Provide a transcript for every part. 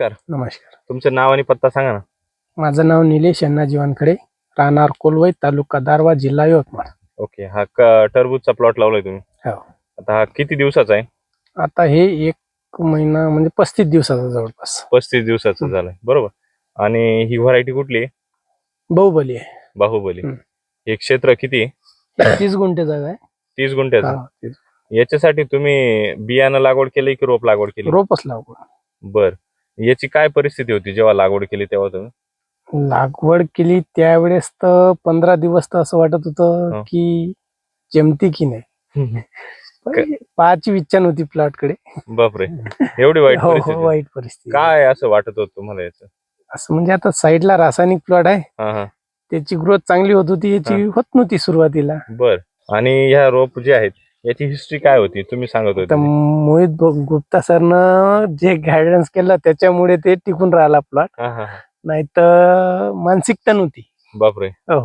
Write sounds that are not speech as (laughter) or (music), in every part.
नमस्कार. नमस्कार. तुमचं नाव आणि पत्ता सांगा ना. माझं नाव निलेश अण्णा जीवानकडे राहणार कोलवई तालुका दारवा जिल्हा यवतमाळ. ओके हा क- टरबूजचा प्लॉट लावलाय तुम्ही. हो. आता हा किती दिवसाचा आहे? आता हे एक महिना म्हणजे पस्तीस दिवसाचा जवळपास. पस्तीस दिवसाचा झालाय बरोबर. आणि ही व्हरायटी कुठली आहे? बाहुबली आहे. बाहुबली. हे क्षेत्र किती आहे? हे तीस गुंठे जागा आहे. तीस गुंठ्याचं. हा, तीस. याच्यासाठी तुम्ही बियाणं लागवड केली की रोप लागवड केली? रोपच लागवड. बर. याची काय परिस्थिती होती जेव्हा लागवड केली तेव्हा तुम्ही? लागवड केली त्यावेळेस तर पंधरा दिवस तर असं वाटत होतं हो. की जमती की नाही. पण पाहायची इच्छा नव्हती प्लॉटकडे बापरे. एवढी वाईट हो हो परिस्थिती. वाईट परिस्थिती. काय असं वाटत होत तुम्हाला याचं? असं म्हणजे आता साईडला रासायनिक प्लॉट आहे. हा हा. त्याची ग्रोथ चांगली होत होती याची. होत नव्हती सुरुवातीला. बर. आणि ह्या रोप जे आहेत याची हिस्ट्री काय होती? तुम्ही सांगत तर होते मोहित गुप्ता सरनं जे गायडन्स केलं त्याच्यामुळे ते टिकून राहिला प्लॉट हा हा हा. नाही तर मानसिकता नव्हती. बापरे. हो.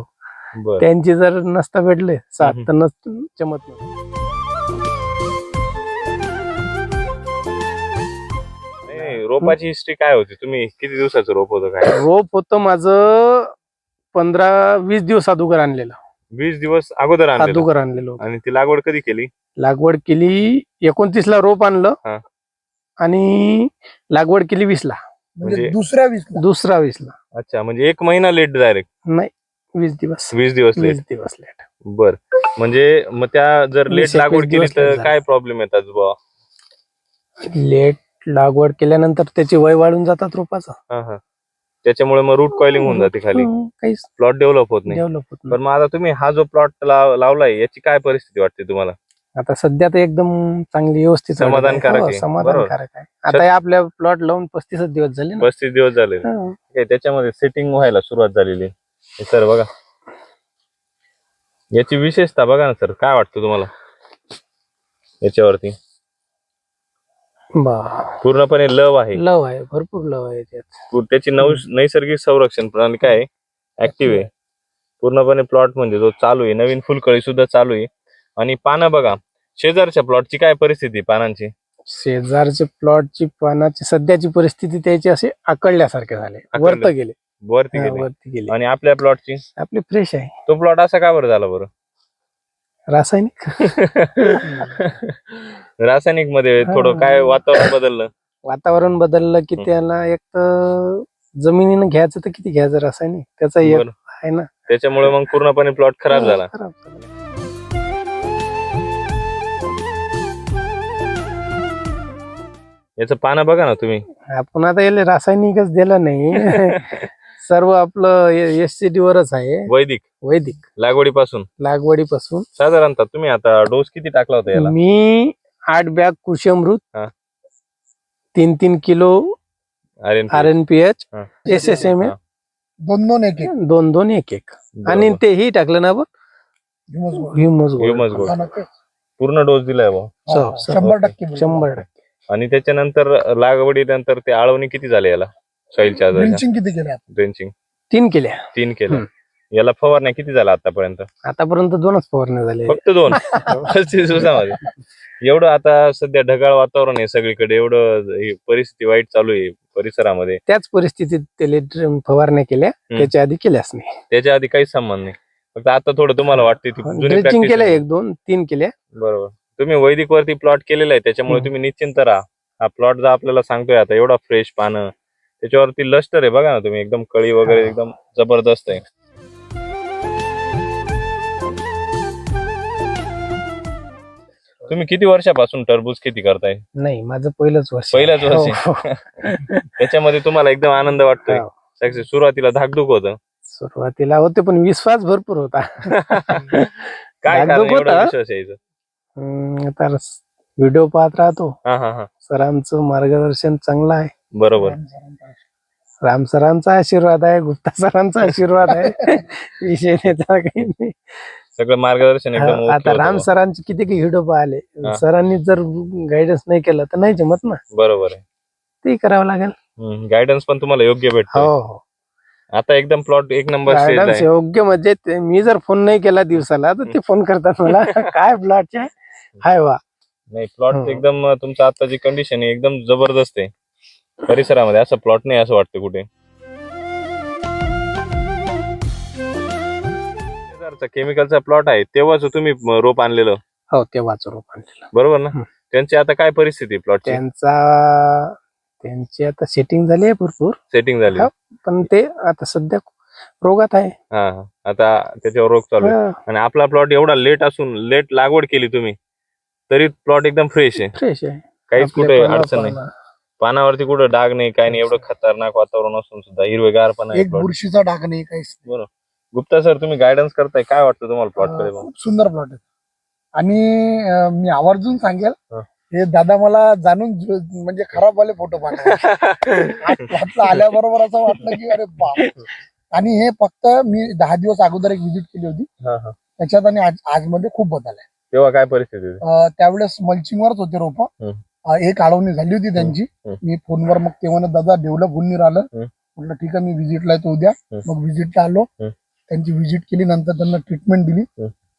बर. त्यांची जर नसता भेटले हम्म. तर नस जमत नव्हतं. नाही, रोपाची हिस्ट्री काय होती? तुम्ही किती दिवसाचं रोप होतं काय? रोप होतं माझं पंधरा वीस दिवस अगोदर आणलेलं. वीस दिवस अगोदर आणलं अगोदर आणलेलं होतं. आणि ती लागवड कधी केली? लागवड केली एकोणतीस ला रोप आणलं. आणि लागवड केली वीस ला. म्हणजे- म्हणजे दुसऱ्या वीस दुसरा वीस ला. अच्छा म्हणजे एक महिना लेट डायरेक्ट नाही वीस दिवस. वीस दिवस लेट वीस दिवस लेट बर. म्हणजे मग त्या जर लेट एकवीस लागवड केली दिवस तर काय प्रॉब्लेम येतात बुवा? लेट लागवड केल्यानंतर त्याची वय वाढून जातात रोपाचं. हा हा. त्याच्यामुळे मग रूट कॉइलिंग होऊन जाते खाली. हं, काहीच प्लॉट डेव्हलप होत नाही. डेव्हलप होत पण नाही मग आता तुम्ही हा जो प्लॉट लावलाय याची काय परिस्थिती वाटते तुम्हाला? आता सध्या तर एकदम चांगली व्यवस्थित आहे. समाधानकारक हो, आहे. समाधानकारक आहे. आता हे आपल्या प्लॉट लावून पस्तीसच दिवस झाले ना. पस्तीस दिवस झाले हं. त्याच्यामध्ये सेटिंग व्हायला सुरुवात झालेली. आहे. हे सर बघा. याची विशेषता बघा ना सर. काय वाटतं तुम्हाला? याच्यावरती. बा पूर्णपणे लव आहे. लव आहे. भरपूर लव आहे त्यात. पू- त्याची नैसर्गिक संरक्षण प्रणाली काय ऍक्टिव्ह आहे. पूर्णपणे प्लॉट म्हणजे जो चालू आहे नवीन फुलकळी सुद्धा चालू आहे. आणि पानं बघा शेजारच्या प्लॉटची काय परिस्थिती आहे पानांची? शेजारच्या प्लॉटची पानाची सध्याची परिस्थिती त्याची असे आकळल्यासारखे झाले. वरत गेले. वरती हा, गेली. वरती गेले. आणि आपल्या प्लॉटची आपले फ्रेश आहे. तो प्लॉट असा का बरं झाला बरं? रासायनिक (laughs) रासायनिकमध्ये थोडं. काय वातावरण बदललं वातावरण बदललं की. त्याला एक तर जमिनीनं घ्यायचं तर किती घ्यायचं रासायनिक त्याचा एक. आहे ना त्याच्यामुळे मग पूर्णपणे प्लॉट खराब झाला खराब झाला. याचं पानं बघा ना तुम्ही आपण आता याला रासायनिकच दिलं नाही (laughs) सर्व आपलं एस सी टी वरच आहे वैदिक वैदिक लागवडीपासून लागवडीपासून साधारणतः तुम्ही आता डोस किती टाकला होता याला मी आठ बॅग कृषी अमृत हा. तीन तीन kilo R N P H हा. एस एस एम हा. दोन दोन एक एक दोन दोन एक एक आणि बरोबर. तेही टाकलं ना आपण ह्युमस गोळा. Humus Humus gold. हा ना ते. पूर्ण डोस दिलाय बुवा. हा, स- शंभर. टक्के शंभर टक्के आणि त्याच्यानंतर लागवडीनंतर ते आळवणी किती झाले याला सॉइलच्या ड्रिंचिंग किती केले आपण? ड्रेंचिंग तीन केल्या. तीन केलं. याला फवारण्या किती झाला आतापर्यंत? आतापर्यंत दोनच फवारण्या झाले. फक्त दोन. पस्तीस दिवसामध्ये. एवढं आता सध्या ढगाळ वातावरण आहे सगळीकडे. एवढं ही परिस्थिती वाईट चालू आहे परिसरामध्ये. त्याच परिस्थितीत त्याला फवारण्या केल्या. त्याच्या आधी केल्याच नाही. त्याच्या आधी काहीच संबंध नाही. फक्त आता थोडं तुम्हाला वाटते ती जुनी ड्रेचिंग practice केल्या आहे. एक दोन तीन केल्या. बरोबर. तुम्ही वैदिक वरती प्लॉट केलेला आहे. त्याच्यामुळे हम्म. तुम्ही निश्चिंत राहा. हा प्लॉट जर आपल्याला सांगतोय आता एवढा फ्रेश पानं त्याच्यावरती लष्टर आहे बघा ना तुम्ही. एकदम कळी वगैरे. एकदम जबरदस्त आहे. तुम्ही किती वर्षापासून टरबूज खेती करताय? नाही माझं पहिलंच वर्ष. पहिलंच वर्ष. हो, हो. त्याच्यामध्ये तुम्हाला एकदम आनंद वाटतोय. हो. सक्सेस सुरुवातीला धाकधूक होतं. सुरुवातीला होते पण विश्वास भरपूर होता. काय कारण? धाकधूक एवढा होतं. विश्वास यायचं. हम्म, तर व्हिडिओ पाहत राहतो. हा हा हा. सरांचं मार्गदर्शन चांगलं आहे. बरोबर. राम सरांचा आशीर्वाद. आहे गुप्ता सरांचा आशीर्वाद आहे. (laughs) विषय त्याचा काही नाही. सगळं मार्गदर्शन एकदम हा, आता राम. सरांचे किती काही व्हिडिओ पाहिले हा. सरांनी जर गायडन्स नाही केलं तर नाही जमत ना. बरोबर आहे. ते करावं लागेल. गायडन्स पण तुम्हाला योग्य भेटतो हो हो. आता एकदम प्लॉट एक नंबर स्टेज गायडन्स आहे. योग्य म्हणजे ते- मी जर फोन नाही केला दिवसाला तर ते फोन करतात मला. (laughs) काय प्लॉटचे हाय वा. नाही प्लॉट. एकदम तुमचं आता जी कंडिशन आहे एकदम जबरदस्त आहे. परिसरामध्ये असं प्लॉट नाही असं वाटतं कुठे. केमिकलचा प्लॉट आहे तेव्हाच तुम्ही रोप आणलेलं. हो तेव्हाच रोप आणलेलं. बरोबर ना. त्यांची आता काय परिस्थिती प्लॉटची त्यांचा त्यांची आता सेटिंग झाली आहे भरपूर. सेटिंग झाली. हो. पण ते आता सध्या रोगात आहे. हा. आता त्याच्यावर रोग चालू आहे. आणि आपला प्लॉट एवढा लेट असून लेट लागवड केली तुम्ही तरी प्लॉट एकदम फ्रेश आहे. फ्रेश आहे. काहीच कुठे अडचण नाही. पानावरती कुठं डाग नाही काय नाही एवढं खतरनाक वातावरण असून सुद्धा हिरवेगार पण आहे एक बुरशीचा डाग नाही काहीच नाही. गुप्ता सर तुम्ही गायडन्स करताय काय वाटतं तुम्हाला प्लॉटकडे अं, खूप सुंदर प्लॉट आहे. आणि अं, मी आवर्जून सांगेल हा. हे दादा मला जाणून ज- म्हणजे खराब वाले फोटो पाठवले (laughs) आल्याबरोबर असं वाटलं की अरे बाप. आणि हे फक्त मी दहा दिवस अगोदर एक व्हिजिट केली होती. त्याच्यात आणि आज आज मध्ये खूप बदल आहे. तेव्हा काय परिस्थिती होती? अं, त्यावेळेस मल्चिंगवरच होते रोप. हम्म. एक आळवणी झाली होती त्यांची. मी फोनवर मग ते म्हणत दादा डेव्हलप होऊन हम्म. म्हटलं ठीक आहे मी व्हिजिटला येतो उद्या. मग व्हिजिटला आलो. त्यांची व्हिजिट केली नंतर त्यांना ट्रीटमेंट दिली.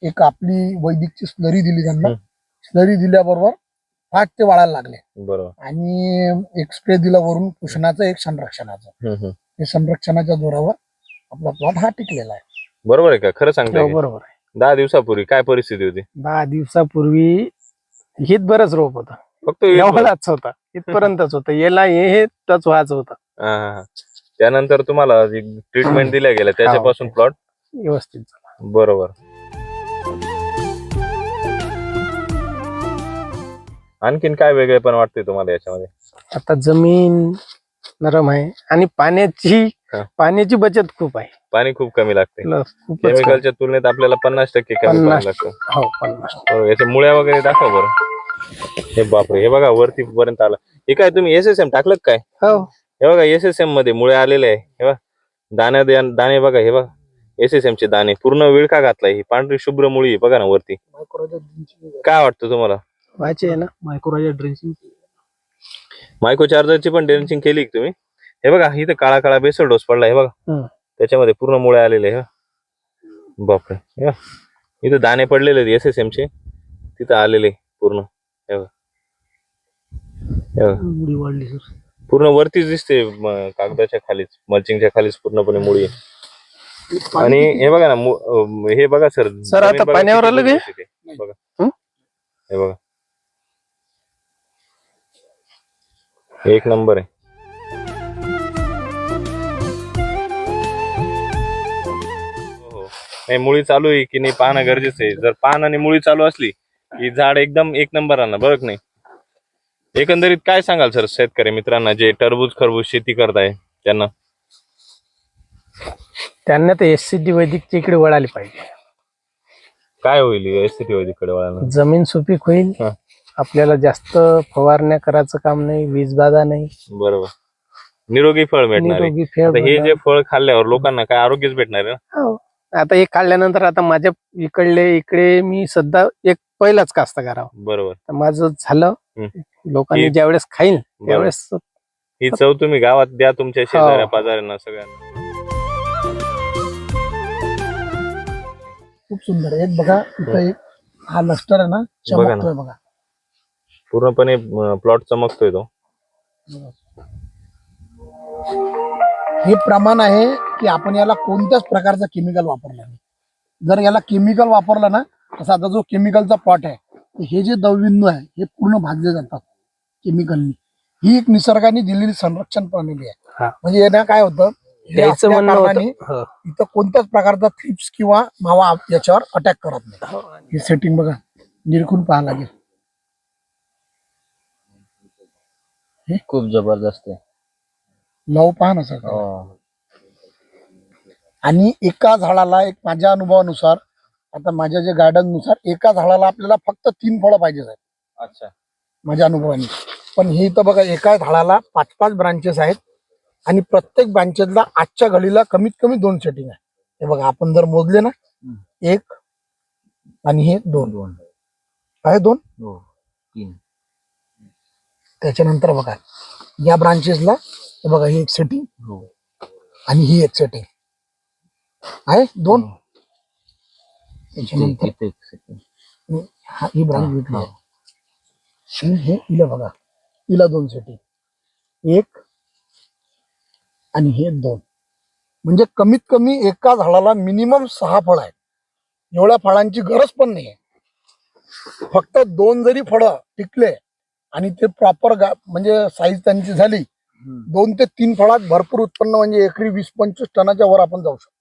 एक आपली वैदिकची स्लरी दिली त्यांना. स्लरी दिल्याबरोबर फाट ते वाळायला लागले बरोबर आणि एक स्प्रे दिला वरून पोषणाचं एक संरक्षणाचं. हे संरक्षणाच्या जोरावर आपला प्लॉट हा टिकलेला आहे बरोबर आहे का खरं सांगताय हो? बरोबर आहे दहा दिवसापूर्वी काय परिस्थिती होती दहा दिवसापूर्वी हित बरंच रोप होतं फक्त. एवढाच होता. इथपर्यंतच होतं. याला हे हे टच व्हायचं होतं. हा. त्यानंतर तुम्हाला ट्रीटमेंट दिल्या गेल्या त्याच्यापासून प्लॉट व्यवस्थित झालं. बरोबर. आणखीन काय वेगळे पण वाटते तुम्हाला याच्यामध्ये? आता जमीन नरम आहे आणि पाण्याची हा. पाण्याची बचत खूप आहे. पाणी खूप कमी लागते. ल- खूपच कमी. केमिकलच्या तुलनेत आपल्याला पन्नास टक्के कमी पाणी पन्नास लागतं. हो पन्नास बरोबर. याच्या मुळ्या वगैरे दाखवा बरं. हे बापरे हे बघा वरती पर्यंत आलं. हे काय तुम्ही एस एस एम टाकलं का काय? हो. हे बघा एस एस एममध्ये मुळे आलेले आहे. हे बघा दाणे द्या- दाणे बघा हे बघा. एस एस एम चे दाणे. पूर्ण विळखा घातलाय? ही पांढरी शुभ्र मुळी आहे बघा ना वरती. काय वाटतं तुम्हाला? व्हायचे आहे ना? मायक्रोराजा ड्रेसिंग मायको चार्जरची पण ड्रेंचिंग केली का तुम्ही? हे बघा इथं काळा काळा बेसल डोस पडला हे बघा. हम्म. त्याच्यामध्ये पूर्ण मुळे आलेले आहे, हे बघा. बापरे हे बघा. इथं दाणे पडलेले एस एस एम चे. तिथं आलेले पूर्ण. हे. हे वाढली सर पूर्ण वरतीच दिसते म, कागदाच्या खालीच मल्चिंगच्या खालीच पूर्णपणे मुळी आहे. आणि हे बघा ना मु- अं, हे बघा सर सर, आता पाण्यावर आलं ते? बघा हं? हे बघा एक नंबर आहे हो, हो. नाही मुळी चालू आहे की नाही पाहणं गरजेचं आहे जर पान आणि मुळी चालू असली की झाड एकदम एक नंबर राहणार बरं का नाही एकंदरीत काय सांगाल सर शेतकरी मित्रांना जे टरबूज खरबूज शेती करताय त्यांना त्यांना ते एस सी वैदिकच्या इकडे वळाली पाहिजे काय होईल एसटी वैदिकडे वळायला जमीन सुपीक होईल हा. आपल्याला जास्त फवारण्या करायचं काम नाही वीज बाधा नाही बरोबर निरोगी फळ भेटणार आहे. निरोगी फेळ आता हे. जे फळ खाल्ल्यावर लोकांना काय आरोग्यच भेटणार आहे ना हो. आता हे काढल्यानंतर आता माझ्या इकडले इकडे मी सध्या एक पहिलाच कास्तकार आहो बरोबर तर माझं झालं हम्म. लोकांनी हे- ज्यावेळेस खाईल. त्यावेळेस ही चव तुम्ही गावात द्या तुमच्या शेजाऱ्या हो. पाजाऱ्यांना सगळ्यांना खूप सुंदर आहे. एक बघा इथं एक हा लस्टर आहे ना बघा ना. चमकतोय बघा पूर्णपणे प्लॉट चमकतोय तो हे प्रमाण आहे की आपण याला कोणत्याच प्रकारचं केमिकल वापरलं नाही जर याला केमिकल वापरलं ना तसा आता जो केमिकलचा प्लॉट आहे तर हे जे दवबिंदू आहे हे पूर्ण भाजले जातात केमिकलनी ही एक निसर्गाने दिलेली संरक्षण प्रणाली आहे. हा. म्हणजे यानं काय होतं हे हो. इथं कोणत्याच प्रकारचा थ्रिप्स किंवा मावा याच्यावर अटॅक करत नाही. ही. सेटिंग बघा निरखून पाहा लागेल. खूप जबरदस्त आहे. लव पहा ना सगळं. हो. आणि एका झाडाला एक माझ्या अनुभवानुसार आता माझ्या जे गार्डननुसार एका झाडाला आपल्याला फक्त तीन फळं पाहिजे आहेत अच्छा. माझ्या अनुभवाने. पण हे इथं बघा एका झाडाला पाच पाच ब्रांचेस आहेत आणि प्रत्येक ब्रांचेसला आजच्या घडीला कमीत कमी दोन सेटिंग आहे. हे बघा आपण जर मोजले ना एक आणि हे दोन. दोन. आहे दोन? हो तीन. त्याच्यानंतर बघा या ब्रांचेसला हे बघा ही एक सेटिंग हो. आणि ही एक सेटिंग आहे? दोन? हो. त्याच्यानंतर इथे एक second. हा ही ब्रांच भेटली हा. आहे. आणि हे हिला बघा. हिला दोन सेटिंग एक आणि हे दोन. म्हणजे कमीत कमी एका झाडाला मिनिमम सहा फळ आहेत. एवढ्या फळांची गरज पण नाही फक्त दोन जरी फळं टिकले आणि ते प्रॉपर म्हणजे साईज त्यांची झाली दोन ते तीन फळात भरपूर उत्पन्न म्हणजे एकरी वीस पंचवीस टनाच्या वर आपण जाऊ शकतो.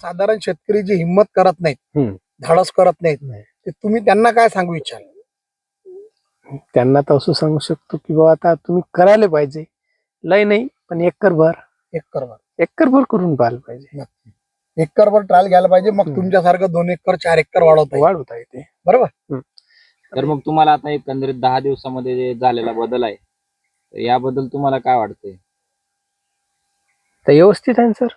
सर्वसाधारण शेतकरी जे हिंमत करत नाहीत. धाडस करत नाहीत नाही. ते तुम्ही त्यांना काय सांगू इच्छाल त्यांना तर असं सांगू शकतो की बाबा आता तुम्ही करायला पाहिजे लय नाही पण एकरभर एकरभर एकरभर करून पाहायला पाहिजे एकरभर ट्रायल घ्यायला पाहिजे मग. तुमच्यासारखं दोन एकर चार एकर वाढवता. वाढवता येते बरोबर तर मग तुम्हाला आता एकंदरीत दहा दिवसामध्ये जे झालेला बदल आहे तर याबद्दल तुम्हाला काय वाटतंय तर व्यवस्थित आहे सर.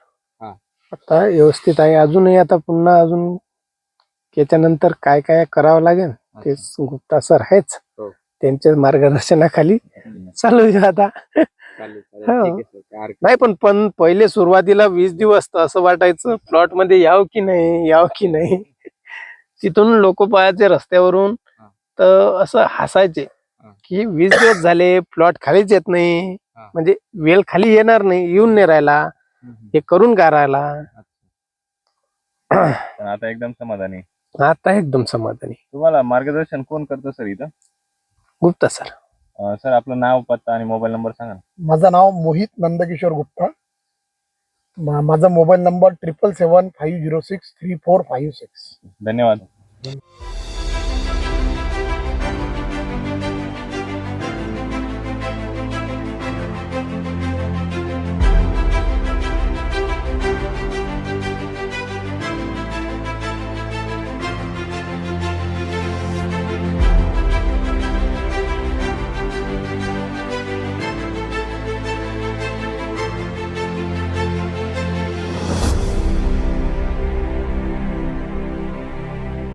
आता व्यवस्थित आहे अजूनही आता पुन्हा अजून याच्यानंतर काय काय करावं लागेल ते गुप्ता सर आहेच हो. त्यांच्या मार्गदर्शनाखाली. चालू आहे आता चालेल चालेल हो. ठीक आहे sir. काय हरकत नाही पण पण पहिले सुरुवातीला वीस दिवस तर असं वाटायचं प्लॉटमध्ये याव की नाही याव की नाही तिथून लोक पाहायचे रस्त्यावरून हा. तर असं हसायचे हा. की वीस दिवस झाले प्लॉट खालीच येत नाही हा. म्हणजे वेळ खाली येणार नाही येऊन नाही राहिला. हे करून का राहिला? पण आता एकदम समाधानी. आता एकदम समाधानी. तुम्हाला मार्गदर्शन कोण करतं सर इथं? गुप्ता सर. अं, सर आपलं नाव पत्ता आणि मोबाईल नंबर सांगा ना. माझं नाव मोहित नंदकिशोर गुप्ता. मा- माझा mobile number triple seven five zero six three four five six धन्यवाद.